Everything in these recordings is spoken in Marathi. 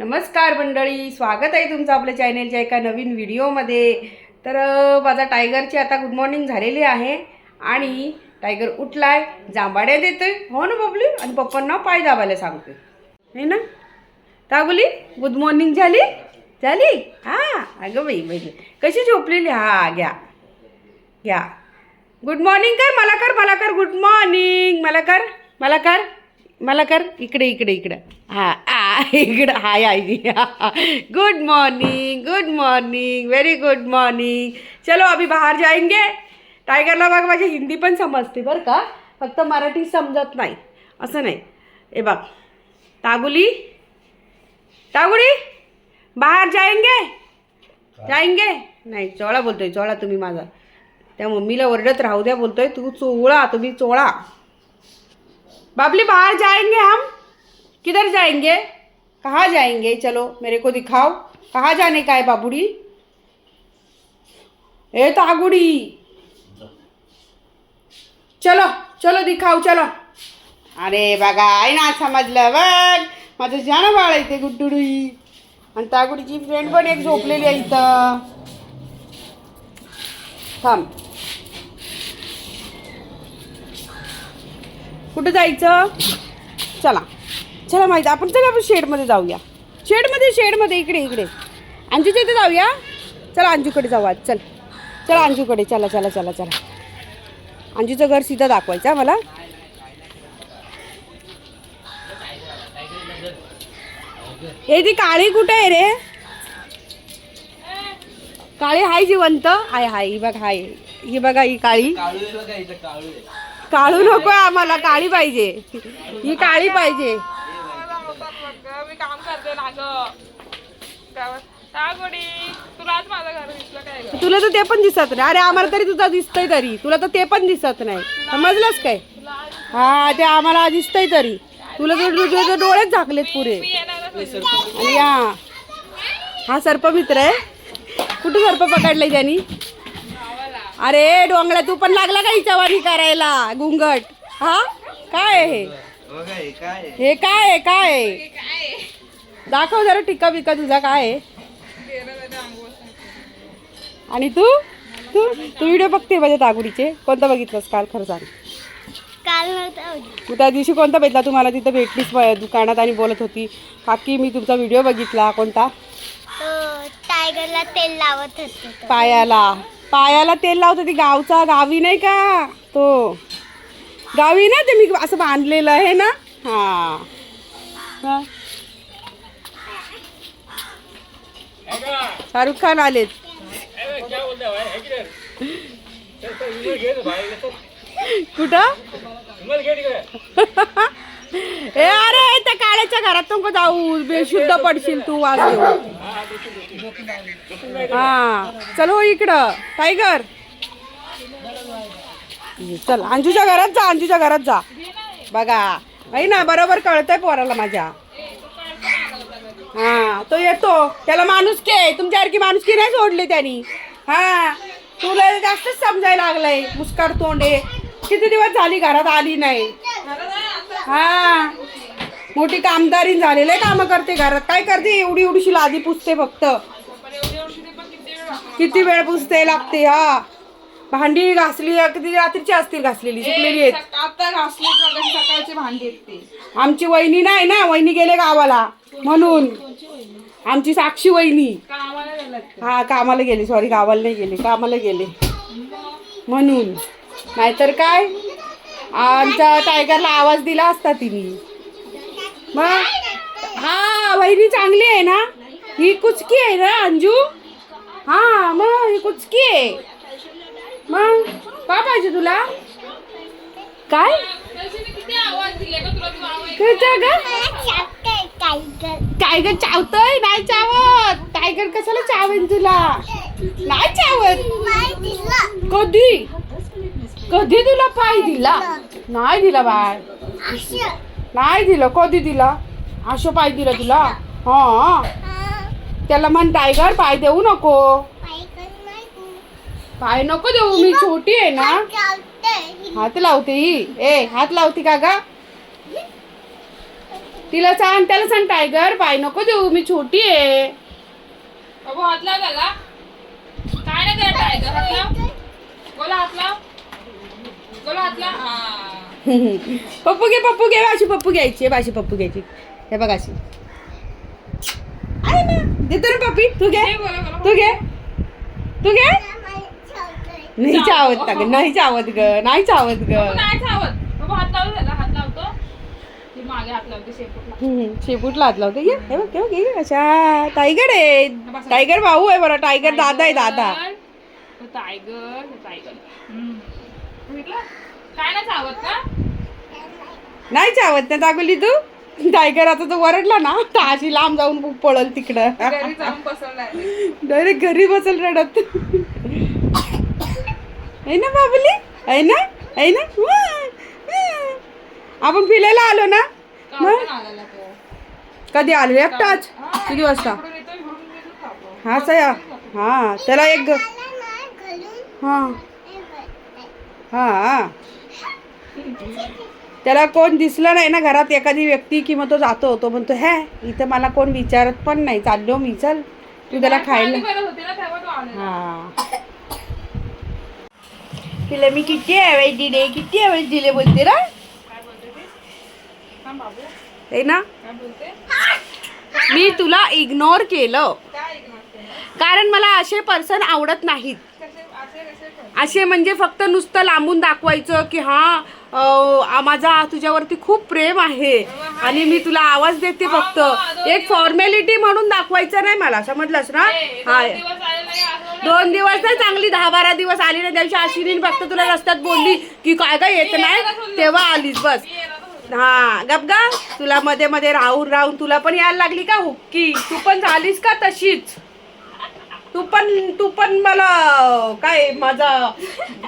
नमस्कार मंडळी स्वागत आहे तुमचं आपल्या चॅनेलच्या एका नवीन व्हिडिओमध्ये तर माझा टायगरची आता गुड मॉर्निंग झालेली आहे आणि टायगर उठलाय जांभाड्या देतोय. हो ना बबली? आणि पप्पांना पाय दाबायला सांगतोय. है ना? तागुली गुड मॉर्निंग झाली? झाली? हां अगं बाई बाई कशी झोपलेली? हा घ्या. घ्या. गुड मॉर्निंग कर मला कर मला कर गुड मॉर्निंग मला कर मला कर मला कर इकडे इकडे इकडे. हा आ. इकडं हाय आई good morning good morning very good morning चलो अभी बाहेर जाएंगे. टायगरला बघ माझी हिंदी पण समजते बरं का? फक्त मराठी समजत नाही. असं नाही. ए बघ. तागुली? तागुली बाहेर जाएंगे? जाएंगे? नाही चोळा बोलतोय चोळा तुम्ही माझा. त्या मम्मीला ओरडत राहू द्या बोलतोय तू चोळा तुम्ही चोळा. बाबली बाहर जाएंगे हम? किधर जाएंगे? कहाँ जाएंगे? चलो मेरे को दिखाओ। कहाँ जाने का है बाबूड़ी? ए तागुड़ी चलो चलो दिखाओ चलो। अरे बघा आहे ना समजलं बघ। माझं जाणं बाळ आहे ते गुड्डुडी आणि तागुडीची फ्रेंड पण एक झोपलेली आहे इथं. थांब. कुठं जायचं? चला. चला माहिती आपण चला आपण शेडमध्ये जाऊया. शेडमध्ये शेडमध्ये इकडे इकडे. अंजूच्या इथे जाऊया. चला अंजूकडे जाऊ आज चल. चला अंजूकडे चला चला चला चला. अंजूचं घर सीधा दाखवायचं मला. हे ती काळी कुठे आहे रे? काळी हाय जिवंत. हाय हाय ही बघ हाय. ही बघा ही काळी. काळू नको आम्हाला काळी पाहिजे. ही काळी पाहिजे. मी काम करते ना ग. गोडी तुला आज माझं घर दिसलं काय ग? तुला तर ते पण दिसत नाही. अरे आम्हाला तरी तुझा दिसतंय तरी. तुला तर ते पण दिसत नाही. समजलंस काय? हा ते आम्हाला दिसतंय तरी. तुला तर तुझे तर डोळेच झाकलेत पुरे. आणि हा हा सर्पमित्र आहे. कुठे सर्प पकडलाय त्यांनी? अरे डोंगळ्या तू पण लागला का हिच्यावारी करायला? गुंगट हा? काय आहे हे? हे काय आहे? काय आहे दाखव जरा टिक्का बिक्का तुझा काय आहे. आणि तू? तू? तू व्हिडिओ बघते माझ्या तागुडीचे? कोणता बघितलंस काल खरं सांग. काल नव्हता तू त्या दिवशी कोणता भेटला तू मला तिथं भेटलीस ब- दुकानात आणि बोलत होती. काकी मी तुमचा व्हिडिओ बघितला. कोणता? तो टायगरला तेल लावत होते तो. पायाला. पायाला तेल लावत होती. गावचा गावी नाही का? तो. गावी ना ते मी असं बांधलेलं आहे ना. हा. शाहरुख खान आलेत. कुठं? ए अरे त्या काळ्याच्या घरात नको जाऊ. बेशुद्ध पडशील तू वाज हा. चलो इकडं. टायगर. चल अंजूच्या घरात जा अंजूच्या घरात जा. बघा. आहे ना बरोबर कळतंय पोराला माझ्या. हा तो येतो. त्याला माणुसकी आहे. तुमच्यासारखी माणुसकी नाही सोडली त्यांनी? हा तुला जास्तच समजायला लागलंय. मुस्कार तोंडे किती दिवस झाली घरात आली नाही. हा मोठी कामदारी झालेले काम करते घरात. काय करते? एवढी एवढीशी लादी पुसते फक्त. किती वेळ पुसते लागते हा. भांडी घासली किती रात्रीची असतील घासलेली सुकलेली आहेत. आता घासली सकाळची भांडी आहेत ती. आमची वहिनी नाही ना वहिनी गेले गावाला. म्हणून आमची साक्षी वहिनी. कामाला हा कामाला गेली सॉरी गावाला नाही गेले कामाला गेले. म्हणून. नाहीतर काय? आमच्या टायगरला आवाज दिला असता तिने. मग? हा वहिनी चांगली आहे ना? ही कुचकी आहे ना अंजू? हा मग ही कुचकी आहे. मग? काय पाहिजे तुला? काय? टायगर टायगर चावतोय? नाही चावत. टायगर कशाला चावेन तुला? नाही चावत. कधी? कधी तुला पाय दिला? नाही दिला बाय नाही दिलं. कधी दिला? असं पाय दिला तुला? हा. त्याला म्हण टायगर पाय देऊ नको. पाय नको देऊ मी छोटी आहे ना. हात लावते ही. ए हात लावते का गा? तिला सांग त्याला सांग टायगर पाय नको देऊ मी छोटी आहे. बाबू हात लाव त्याला. काय नाही करत टायगर हात लाव. बोला हात लाव. बोला हात लाव. हा. पप्पू घे पप्पू घे अशी पप्पू घ्यायची आहे अशी पप्पू घ्यायची. हे बघ अशी. आहे ना. देतो ना पप्पी. तू घे. बोला बोला. तू घे. तू घे. नाही चावत. का ग? नाही चावत ग नाही चावत ग. नाही चावत. बाबू हात लावतो त्याला हात लावतो. ती मागे हात लावते शेपूटला हात लावते. घे हे बघ हे बघ, हे कशा टायगर आहे. टायगर भाऊ आहे बरं टायगर दादा आहे दादा. टायगर, तो टायगर तो टायगर. हम्म. बघितलं? काय नाही चावत का? नाही चावत ना दागोली तू? टायगर आता तो वरडला ना तर अशी लांब जाऊन पळल तिकडं. घरी जाऊन बसवलाय. डायरेक्ट घरी बसल रडत. आहे ना बाबली? आहे ना? आहे ना. आपण फिरायला आलो ना? तो कधी आलो? एकटाच? किती वाजता. हा सया हा त्याला एक हा. हा त्याला कोण दिसलं नाही ना घरात एखादी व्यक्ती की मग तो जातो तो म्हणतो हॅ इथं मला कोण विचारत पण नाही. चाललो मी चल. तू त्याला खायला हा. तिला मी किती आवाज दिले? किती आवाज दिले बोलते ना काय ना? मी तुला इग्नोर केलं. कारण मला असे पर्सन आवडत नाहीत. असे म्हणजे फक्त नुसतं लांबून दाखवायचं की हा माझा तुझ्यावरती खूप प्रेम आहे. आणि मी तुला आवाज देते फक्त. एक फॉर्मॅलिटी म्हणून दाखवायचं नाही मला समजलंस ना? हा दोन दिवस नाही चांगली दहा बारा दिवस आली नाही त्या दिवशी आशिरीन फक्त तुला रस्त्यात बोलली की काय काय येत नाही? तेव्हा आलीस बस. हा गपगा तुला मध्ये मध्ये राहून राहून तुला पण यायला लागली का हुक्की? तू पण झालीस का तशीच? तू पण तू पण मला काय माझा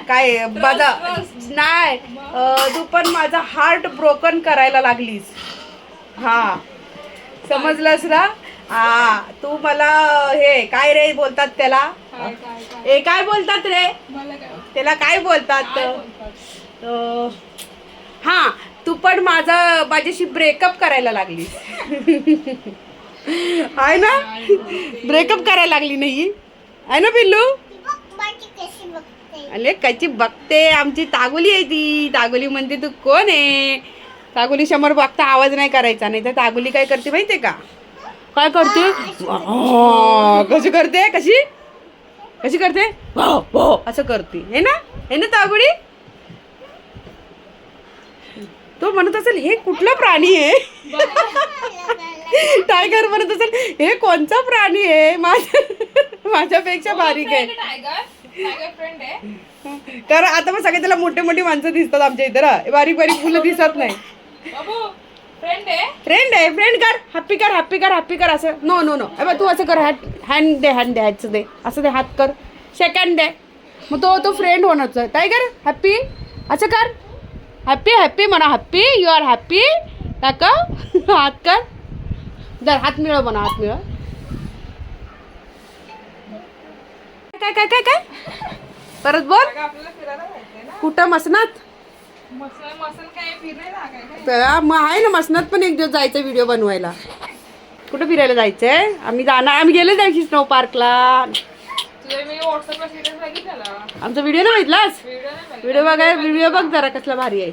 काय माझा नाही अं, तू पण माझा हार्ट ब्रोकन करायला लागलीस. हा. समजलंस ना? हा. तू मला हे काय रे बोलतात त्याला? काय काय काय? हे काय बोलतात रे? मला काय त्याला काय बोलतात? काय बोलतात? अं, हा. तू पण माझा माझ्याशी ब्रेकअप करायला लागली आहे ना? ब्रेकअप करायला लागली नाही. आहे ना पिल्लू? अरे कशी बघते? आमची तागोली आहे ती. तागोली म्हणते तू कोण आहे? तागोली समोर बघता आवाज नाही करायचा. नाही तर तागोली काय करते माहितीये का? काय करते? कशी करते? कशी? कशी करते? भो, असं करते. हे ना? हे ना तागोली? तो म्हणत असेल हे कुठला प्राणी आहे? टायगर म्हणत असेल हे कोणचा प्राणी आहे? माझ्या माझ्यापेक्षा बारीक आहे. कारण आता मग सगळे त्याला मोठे मोठी माणसं दिसतात आमच्या इथं. बारीक बारीक मुलं दिसत नाही. बाबू फ्रेंड आहे. फ्रेंड आहे फ्रेंड कर. हॅप्पी कर हॅप्पी कर हॅप्पी कर असं. नो नो नो अबे तू असं कर. हॅट हँड दे हँड द्यायचं दे. असं दे हात कर. सेकंड दे. मग तो तो फ्रेंड होणार टायगर हॅप्पी असं कर. हॅप्पी हॅप्पी म्हणा हॅप्पी यू आर हॅप्पी टाका हात कर. दर हात मिळव म्हणा हात मिळव. काय काय काय काय? परत बोल. ना कुठं मसनात? मग आहे ना मसनात पण एक दिवस जायचं व्हिडिओ बनवायला. कुठं फिरायला जायचंय? आम्ही जाणार. आम्ही गेले जायची स्नो पार्कला आमचा व्हिडिओ नाही बघितलास? व्हिडिओ बघाय व्हिडिओ बघ जरा कसला भारी आहे.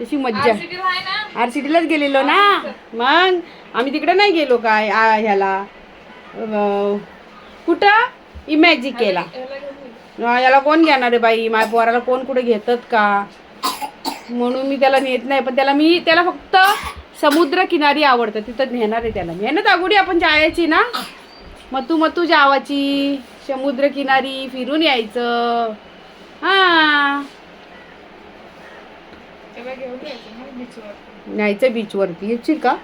तशी मज्जा. आर सिटीलाच गेलेलो ना? मग आम्ही तिकडे नाही गेलो काय ह्याला? कुठं? ये. हा, याला कोण घेणार आहे बाई? माझ्या पोराला कोण कुठे घेतात का? म्हणून मी त्याला नेत नाही पण त्याला मी त्याला फक्त समुद्र किनारी आवडतं. तिथं नेणार आहे त्याला. मी आहे ना तागुडी आपण जायची ना? मतू मतू जावाची समुद्र किनारी फिरून यायचं. हा. त्याला घेऊन ना बीचवर न्यायचं बीचवरती येशील का?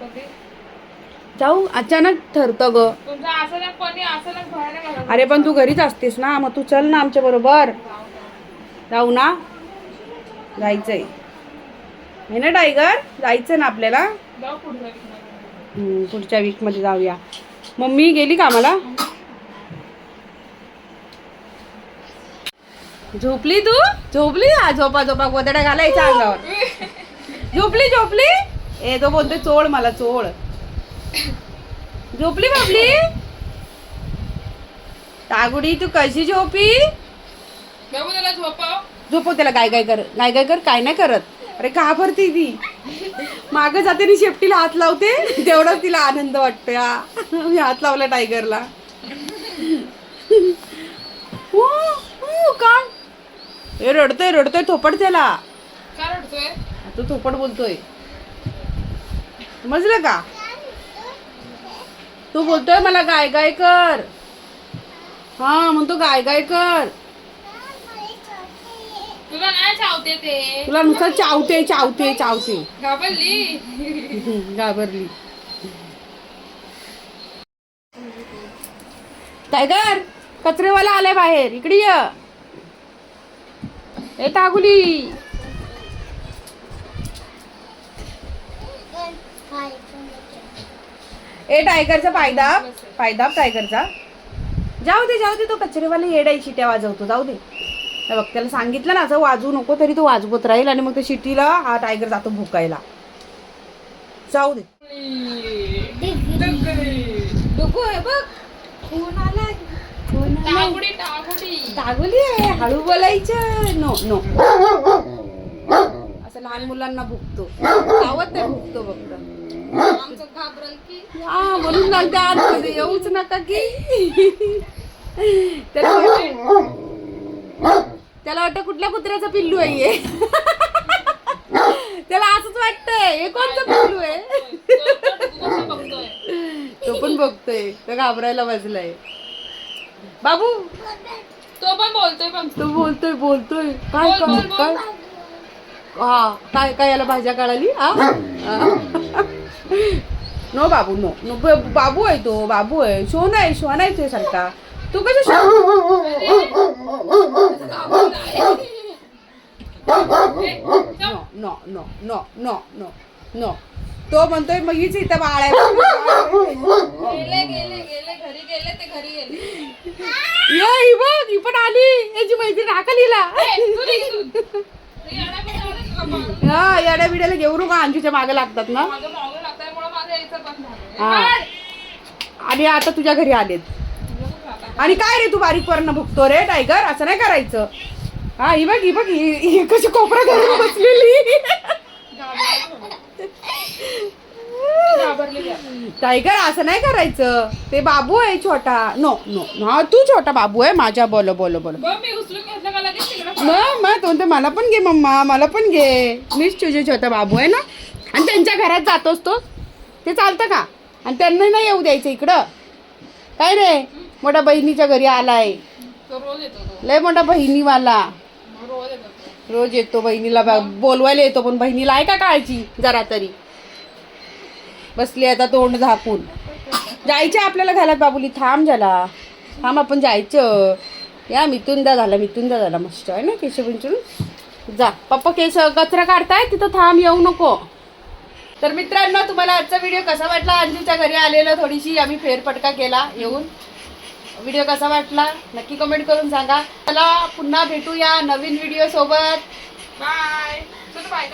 कधी? जाऊ. अचानक ठरतं ग. तुमचं अरे पण तू घरीच असतेस ना. मग तू चल ना आमच्या बरोबर. जाऊ ना. जायचंय. आहे ना टायगर जायचं ना आपल्याला. जाऊ पुढच्या week मध्ये. हम्म, पुढच्या वीकमध्ये जाऊया. मम्मी गेली कामाला? झोपली तू? झोपली हा झोपा झोपा गोदड्या घालायच्या अंगावर. झोपली झोपली? ए तो बोलतोय चोळ मला चोळ. झोपली बाबली? टागुडी तू कशी झोपी? झोपाव. झोपव त्याला गाय गाय कर. गाय गाय कर काय नाही करत. अरे घाबरते ती? माग जाते आणि शेपटीला हात लावते. तेवढाच तिला आनंद वाटतो या मी हात लावला टायगरला हे रडतोय रडतोय थोपट त्याला. रडतोय? तो थोपट बोलतोय. समजलं का? तू बोलतोय मला गाय गाय कर. हा म्हणतो गाय गाय कर. तुला नाही चावते ते. तुला नुसतं चावते चावते चावते. घाबरली? घाबरली. टायगर कचरेवाला आलाय बाहेर. इकडे ये. ए टागुली. ए टायगरचा पायदाब. पायदाब टायगरचा जाऊ दे जाऊ दे तो कचरेवाला येडाई शिट्या वाजवतो. जाऊ दे. बघ त्याला सांगितलं ना असं वाजवू नको तरी तो वाजवत राहील आणि मग त्या शिटीला हा टायगर जातो भुकायला. जाऊ दे. बघ. टागुली आहे हळू बोलायचं नो नो असं लहान मुलांना भुकतो गावात नाही भुकतो फक्त हा म्हणून सांगते आतमध्ये येऊच नका की त्याला वाटतं- कुठल्या कुत्र्याचं पिल्लू आहे हे. त्याला असंच वाटतंय हे कोणतं पिल्लू आहे तो पण बघतोय तो घाबरायला बसलाय बाबू तो पण बोलतोय पण तो बोलतोय बोलतोय काय बोल, बोल, काय बोल. काय हा काय काय याला भाज्या काढाली हा नो बाबू नो नो ब- बाबू आहे तो बाबू आहे शोन आहे शोन आहे तो सारखा तू कसं no no no no no no no तो म्हणतोय मग हीच इथं बाळ आहे. गेले गेले गेले घरी गेले ते घरी गेले. ये ही बघ ही पण आली. याची आला तुला मारून. हा याड्या बिड्याला घेऊ नका अंजूच्या मागे लागतात ना? माझं मागं लागल्यामुळं माझं यायचं बंद झालं. हा. आणि आता तुझ्या घरी आलेत? आणि काय रे तू बारीक वरनं भुकतो रे टायगर? असं नाही करायचं. हा ही बघ ही बघ ही ही कशी कोपरा धरून बसलेली घाबरली का? टायगर असं नाही करायचं. ते बाबू आहे छोटा. नो नो हा तू छोटा बाबू आहे. माझ्या बोलो बोलो बोलो. मग मग तो मला पण घे मम्मा. मला पण घे. मीच तुझे छोटा बाबू आहे ना? आणि त्यांच्या घरात जातोस तो? ते चालतं का? आणि त्यांना नाही येऊ द्यायचं इकडं. काय रे? मोठ्या बहिणीच्या घरी आलाय. लय मोठा बहिणीवाला. रोज येतो तो. रोज येतो बहिणीला. बोलवायला येतो पण बहिणीला आहे का काळजी? जरा तरी. बसली आता तोंड झाकून. जायचं आपल्याला घालत बाबुली? थांब झाला थांब आपण जायचं. या मिथुंदा झाला मिथुंदा झाला मस्त. आहे ना केशविंचून? जा. पप्पा केस कचरा काढताय तिथं थांब येऊ नको. तर मित्रांनो तुम्हाला आजचा व्हिडिओ कसा वाटला? अंजूच्या घरी आलेला थोडीशी आम्ही फेरफटका केला येऊन. व्हिडिओ कसा वाटला? नक्की कमेंट करून सांगा. चला पुन्हा भेटूया नवीन व्हिडिओ सोबत. Bye bye